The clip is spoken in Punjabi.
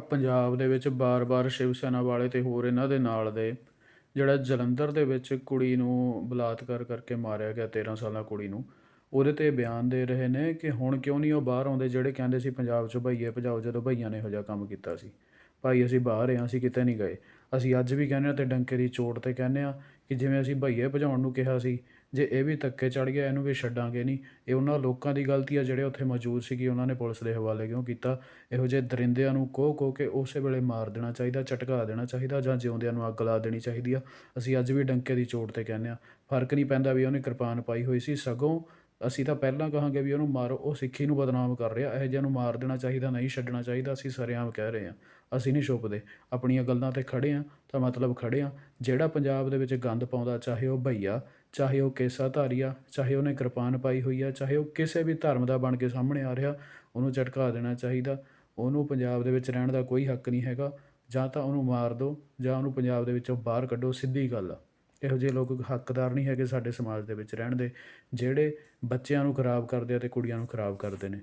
ਪੰਜਾਬ ਦੇ ਵਿੱਚ ਬਾਰ-ਬਾਰ ਸ਼ਿਵ ਸੈਨਾ ਵਾਲੇ ਤੇ ਹੋਰ ਇਹਨਾਂ ਦੇ ਨਾਲ ਦੇ ਜਿਹੜਾ ਜਲੰਧਰ ਦੇ ਵਿੱਚ ਕੁੜੀ ਨੂੰ ਬਲਾਤਕਾਰ ਕਰਕੇ ਮਾਰਿਆ ਗਿਆ 13 ਸਾਲਾਂ ਕੁੜੀ ਨੂੰ, ਉਹਦੇ ਤੇ ਬਿਆਨ ਦੇ ਰਹੇ ਨੇ ਕਿ ਹੁਣ ਕਿਉਂ ਨਹੀਂ ਉਹ ਬਾਹਰ ਆਉਂਦੇ, ਜਿਹੜੇ ਕਹਿੰਦੇ ਸੀ ਪੰਜਾਬ 'ਚੋਂ ਭਈਏ ਭਜਾਓ, ਜਦੋਂ ਭਈਆਂ ਨੇ ਇਹੋ ਜਿਹਾ ਕੰਮ ਕੀਤਾ ਸੀ। ਭਾਈ ਅਸੀਂ ਬਾਹਰ ਹਾਂ ਅਸੀਂ ਕਿਤੇ ਨਹੀਂ ਗਏ। ਅਸੀਂ ਅੱਜ ਵੀ ਕਹਿੰਦੇ ਹਾਂ ਤੇ ਡੰਕੇ ਦੀ ਚੋਟ ਤੇ ਕਹਿੰਦੇ ਹਾਂ ਕਿ ਜਿਵੇਂ ਅਸੀਂ ਭਈਏ ਭਜਾਉਣ ਨੂੰ ਕਿਹਾ ਸੀ, ਜੇ ਇਹ ਵੀ ਧੱਕੇ ਚੜ ਗਿਆ, ਇਹਨੂੰ ਵੀ ਛੱਡਾਂਗੇ ਨਹੀਂ। ਇਹ ਉਹਨਾਂ ਲੋਕਾਂ ਦੀ ਗਲਤੀ ਆ ਜਿਹੜੇ ਉੱਥੇ ਮੌਜੂਦ ਸੀਗੇ ਉਹਨਾਂ ਨੇ ਪੁਲਿਸ ਦੇ ਹਵਾਲੇ ਕਿਉਂ ਕੀਤਾ। ਇਹੋ ਜਿਹੇ ਦਰਿੰਦਿਆਂ ਨੂੰ ਕੋਹ ਕੋਹ ਕੇ ਉਸੇ ਵੇਲੇ ਮਾਰ ਦੇਣਾ ਚਾਹੀਦਾ, ਝਟਕਾ ਦੇਣਾ ਚਾਹੀਦਾ ਜਾਂ ਜਿਉਂਦਿਆਂ ਨੂੰ ਅੱਗ ਲਾ ਦੇਣੀ ਚਾਹੀਦੀ ਆ। ਅਸੀਂ ਅੱਜ ਵੀ ਡੰਕੇ ਦੀ ਚੋਟ ਤੇ ਕਹਿੰਦੇ ਆ ਫ਼ਰਕ ਨਹੀਂ ਪੈਂਦਾ ਵੀ ਉਹਨੇ ਕਿਰਪਾਨ ਪਾਈ ਹੋਈ ਸੀ। ਸਗੋਂ ਅਸੀਂ ਤਾਂ ਪਹਿਲਾਂ ਕਹਾਂਗੇ ਵੀ ਉਹਨੂੰ ਮਾਰੋ, ਉਹ ਸਿੱਖੀ ਨੂੰ ਬਦਨਾਮ ਕਰ ਰਿਹਾ, ਇਹੋ ਜਿਹਿਆਂ ਨੂੰ ਮਾਰ ਦੇਣਾ ਚਾਹੀਦਾ, ਨਹੀਂ ਛੱਡਣਾ ਚਾਹੀਦਾ, ਅਸੀਂ ਸਰੇਆਮ ਕਹਿ ਰਹੇ ਹਾਂ। ਅਸੀਂ ਨਹੀਂ ਛੁਪਦੇ। ਆਪਣੀਆਂ ਗੱਲਾਂ ਤੇ ਖੜ੍ਹੇ ਹਾਂ, ਤਾਂ ਮਤਲਬ ਖੜ੍ਹੇ ਹਾਂ। ਜਿਹੜਾ ਪੰਜਾਬ ਦੇ ਵਿੱਚ ਗੰਦ ਪਾਉਂਦਾ, ਚਾਹੇ ਉਹ ਭਈਆ, ਚਾਹੇ ਉਹ ਕੇਸਾ ਧਾਰੀਆ ਚਾਹੇ ਉਹਨੇ ਕਿਰਪਾਨ ਪਾਈ ਹੋਈ ਆ, ਚਾਹੇ ਉਹ ਕਿਸੇ ਵੀ ਧਰਮ ਦਾ ਬਣ ਕੇ ਸਾਹਮਣੇ ਆ ਰਿਹਾ, ਉਹਨੂੰ ਝਟਕਾ ਦੇਣਾ ਚਾਹੀਦਾ। ਉਹਨੂੰ ਪੰਜਾਬ ਦੇ ਵਿੱਚ ਰਹਿਣ ਦਾ ਕੋਈ ਹੱਕ ਨਹੀਂ ਹੈਗਾ। ਜਾਂ ਤਾਂ ਉਹਨੂੰ ਮਾਰ ਦਿਓ ਜਾਂ ਉਹਨੂੰ ਪੰਜਾਬ ਦੇ ਵਿੱਚੋਂ ਬਾਹਰ ਕੱਢੋ, ਸਿੱਧੀ ਗੱਲ ਆ। ਇਹੋ ਜਿਹੇ ਲੋਕ ਹੱਕਦਾਰ ਨਹੀਂ ਹੈਗੇ ਸਾਡੇ ਸਮਾਜ ਦੇ ਵਿੱਚ ਰਹਿਣ ਦੇ, ਜਿਹੜੇ ਬੱਚਿਆਂ ਨੂੰ ਖਰਾਬ ਕਰਦੇ ਆ ਤੇ ਕੁੜੀਆਂ ਨੂੰ ਖਰਾਬ ਕਰਦੇ ਨੇ।